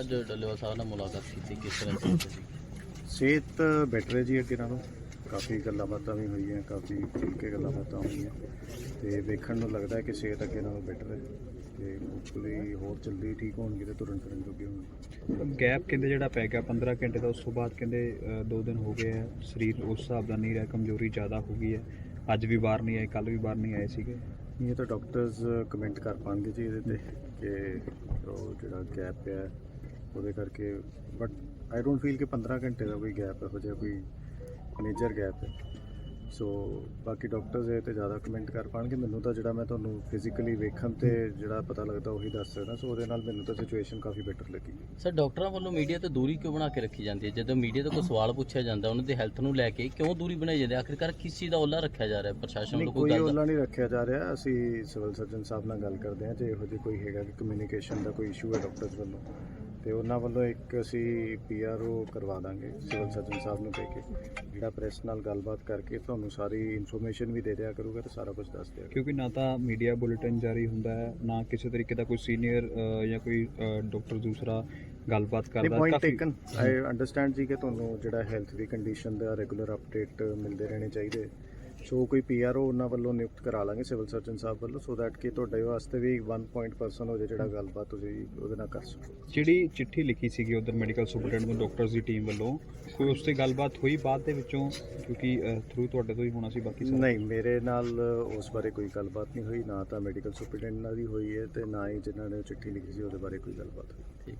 ਅੱਜ ਡੱਲੇਵਾਲ ਸਾਹਿਬ ਨਾਲ ਮੁਲਾਕਾਤ ਕੀਤੀ ਕਿਸ ਤਰ੍ਹਾਂ ਦੀ? ਸੀ ਸਿਹਤ ਬੈਟਰ ਹੈ ਜੀ ਅੱਗੇ ਨਾਲੋਂ। ਕਾਫੀ ਗੱਲਾਂ ਬਾਤਾਂ ਵੀ ਹੋਈਆਂ ਕਾਫੀ ਖੁੱਲ੍ਹ ਕੇ ਗੱਲਾਂ ਬਾਤਾਂ ਹੋਈਆਂ। ਤੇ ਵੇਖਣ ਨੂੰ ਲੱਗਦਾ ਹੈ ਕਿ ਸਿਹਤ ਅੱਗੇ ਨਾਲੋਂ ਬੈਟਰ ਹੈ। ਤੇ ਹੋਪਫੁਲੀ ਹੋਰ ਜਲਦੀ ਠੀਕ ਹੋਣਗੇ ਤੇ ਤੁਰਨ ਫਿਰਨ ਜੋਗੇ ਹੋਣਗੇ। ਗੈਪ ਕਹਿੰਦੇ ਜਿਹੜਾ ਪੈ ਗਿਆ 15 ਘੰਟੇ ਦਾ ਉਸ ਤੋਂ ਬਾਅਦ ਕਹਿੰਦੇ 2 ਦਿਨ ਹੋ ਗਏ ਆ ਸਰੀਰ ਉਸ ਹਿਸਾਬ ਦਾ ਨਹੀਂ ਰਿਹਾ ਕਮਜ਼ੋਰੀ ਜ਼ਿਆਦਾ ਹੋ ਗਈ ਹੈ। ਅੱਜ ਵੀ ਬਾਹਰ ਨਹੀਂ ਆਏ ਕੱਲ ਵੀ ਬਾਹਰ ਨਹੀਂ ਆਏ ਸੀਗੇ। ਇਹ ਤਾਂ ਡਾਕਟਰਸ ਕਮੈਂਟ ਕਰ ਪਾਣਗੇ ਜੀ ਇਹਦੇ ਤੇ ਕਿ ਉਹ ਜਿਹੜਾ ਗੈਪ ਪਿਆ ਹੈ, ਉਹਦੇ ਕਰਕੇ ਬਟ ਆਈ ਡੋਨਟ ਫੀਲ ਕਿ 15 ਘੰਟੇ ਦਾ ਕੋਈ ਗੈਪ ਇਹੋ ਜਿਹਾ ਕੋਈ ਮੇਜਰ ਗੈਪ ਹੈ। ਸੋ ਬਾਕੀ ਡਾਕਟਰਸ ਇਹ ਤੇ ਜ਼ਿਆਦਾ ਕਮੈਂਟ ਕਰ ਪਾਣਗੇ ਮੈਨੂੰ ਤਾਂ ਜਿਹੜਾ ਮੈਂ ਤੁਹਾਨੂੰ ਫਿਜ਼ੀਕਲੀ ਵੇਖਣ ਤੇ ਜਿਹੜਾ ਪਤਾ ਲੱਗਦਾ ਉਹੀ ਦੱਸ ਸਕਦਾ ਸੋ ਉਹਦੇ ਨਾਲ ਮੈਨੂੰ ਤਾਂ ਸਿਚੁਏਸ਼ਨ ਕਾਫੀ ਬੈਟਰ ਲੱਗੀ। ਸਰ ਡਾਕਟਰਾਂ ਵੱਲੋਂ ਮੀਡੀਆ ਤੋਂ ਦੂਰੀ ਕਿਉਂ ਬਣਾ ਕੇ ਰੱਖੀ ਜਾਂਦੀ ਹੈ? ਜਦੋਂ ਮੀਡੀਆ ਤੋਂ ਕੋਈ ਸਵਾਲ ਪੁੱਛਿਆ ਜਾਂਦਾ ਉਹਨਾਂ ਦੀ ਹੈਲਥ ਨੂੰ ਲੈ ਕੇ ਕਿਉਂ ਦੂਰੀ ਬਣਾਈ ਜਾਂਦੀ ਹੈ? ਆਖਿਰਕਾਰ ਕਿਸ ਚੀਜ਼ ਦਾ ਓਲਾ ਰੱਖਿਆ ਜਾ ਰਿਹਾ ਹੈ? ਪ੍ਰਸ਼ਾਸਨ ਵੱਲੋਂ ਕੋਈ ਗੱਲ ਨਹੀਂ ਰੱਖਿਆ ਜਾ ਰਿਹਾ। ਅਸੀਂ ਸਿਵਲ ਸਰਜਨ ਸਾਹਿਬ ਨਾਲ ਗੱਲ ਕਰਦੇ ਹਾਂ ਜੇ ਇਹੋ ਜਿਹੀ ਕੋਈ ਹੈਗਾ ਕਿ ਕਮਿਊਨੀਕੇਸ਼ਨ ਦਾ ਕੋਈ ਇਸ਼ੂ ਹੈ ਡਾਕਟਰਸ ਵੱਲੋਂ। ਤੇ ਉਹਨਾਂ ਵੱਲੋਂ ਇੱਕ ਅਸੀਂ ਪੀਆਰਓ ਕਰਵਾ ਦਾਂਗੇ ਸਿਵਲ ਸਰਜਨ ਸਾਹਿਬ ਨੂੰ ਕਹਿ ਕੇ। ਜਿਹੜਾ ਪ੍ਰੈਸ ਨਾਲ ਗੱਲਬਾਤ ਕਰਕੇ ਤੁਹਾਨੂੰ ਸਾਰੀ ਇਨਫੋਰਮੇਸ਼ਨ ਵੀ ਦੇ ਦਿਆ ਕਰੂਗਾ ਤੇ ਸਾਰਾ ਕੁਝ ਦੱਸ ਦਿਆ ਕਿਉਂਕਿ ਨਾ ਤਾਂ ਮੀਡੀਆ ਬੁਲੇਟਿਨ ਜਾਰੀ ਹੁੰਦਾ ਹੈ ਨਾ ਕਿਸੇ ਤਰੀਕੇ ਦਾ ਕੋਈ ਸੀਨੀਅਰ ਜਾਂ ਕੋਈ ਡਾਕਟਰ ਦੂਸਰਾ ਗੱਲਬਾਤ ਕਰਦਾ। ਪੁਆਇੰਟ ਕਾਫੀ- ਟੇਕਨ ਆਈ ਅੰਡਰਸਟੈਂਡ ਜੀ ਕਿ ਤੁਹਾਨੂੰ ਜਿਹੜਾ ਹੈਲਥ ਦੀ ਕੰਡੀਸ਼ਨ ਦਾ ਰੈਗੂਲਰ ਅਪਡੇਟ ਮਿਲਦੇ ਰਹਿਣੇ ਚਾਹੀਦੇ। ਸੋ ਕੋਈ ਪੀਆਰਓ ਉਹਨਾਂ ਵੱਲੋਂ ਨਿਯੁਕਤ ਕਰਾ ਲਾਂਗੇ ਸਿਵਲ ਸਰਜਨ ਸਾਹਿਬ ਵੱਲੋਂ ਸੋ ਦੈਟ ਕਿ ਤੁਹਾਡੇ ਵਾਸਤੇ ਵੀ ਵਨ ਪੁਆਇੰਟ ਪਰਸਨ ਹੋ ਜਾਏ ਜਿਹੜਾ ਗੱਲਬਾਤ ਤੁਸੀਂ ਉਹਦੇ ਨਾਲ ਕਰ ਸਕੋ। ਜਿਹੜੀ ਚਿੱਠੀ ਲਿਖੀ ਸੀਗੀ ਉਧਰ ਮੈਡੀਕਲ ਸੁਪਰਡੈਂਟ ਨੂੰ ਡਾਕਟਰਸ ਦੀ ਟੀਮ ਵੱਲੋਂ ਕੋਈ ਉਸ ਤੇ ਗੱਲਬਾਤ ਹੋਈ ਬਾਅਦ ਦੇ ਵਿੱਚੋਂ? ਕਿਉਂਕਿ ਥਰੂ ਤੁਹਾਡੇ ਤੋਂ ਹੀ ਹੋਣਾ ਸੀ ਬਾਕੀ ਸਾਰਾ। ਨਹੀਂ ਮੇਰੇ ਨਾਲ ਉਸ ਬਾਰੇ ਕੋਈ ਗੱਲਬਾਤ ਨਹੀਂ ਹੋਈ ਨਾ ਤਾਂ ਮੈਡੀਕਲ ਸੁਪਰਡੈਂਟ ਨਾਲ ਦੀ ਹੋਈ ਹੈ ਤੇ ਨਾ ਹੀ ਜਿਨ੍ਹਾਂ ਨੇ ਚਿੱਠੀ ਲਿਖੀ ਸੀ ਉਹਦੇ ਬਾਰੇ ਕੋਈ ਗੱਲਬਾਤ ਹੋਈ। ਠੀਕ।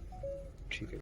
ਠੀਕ ਹੈ।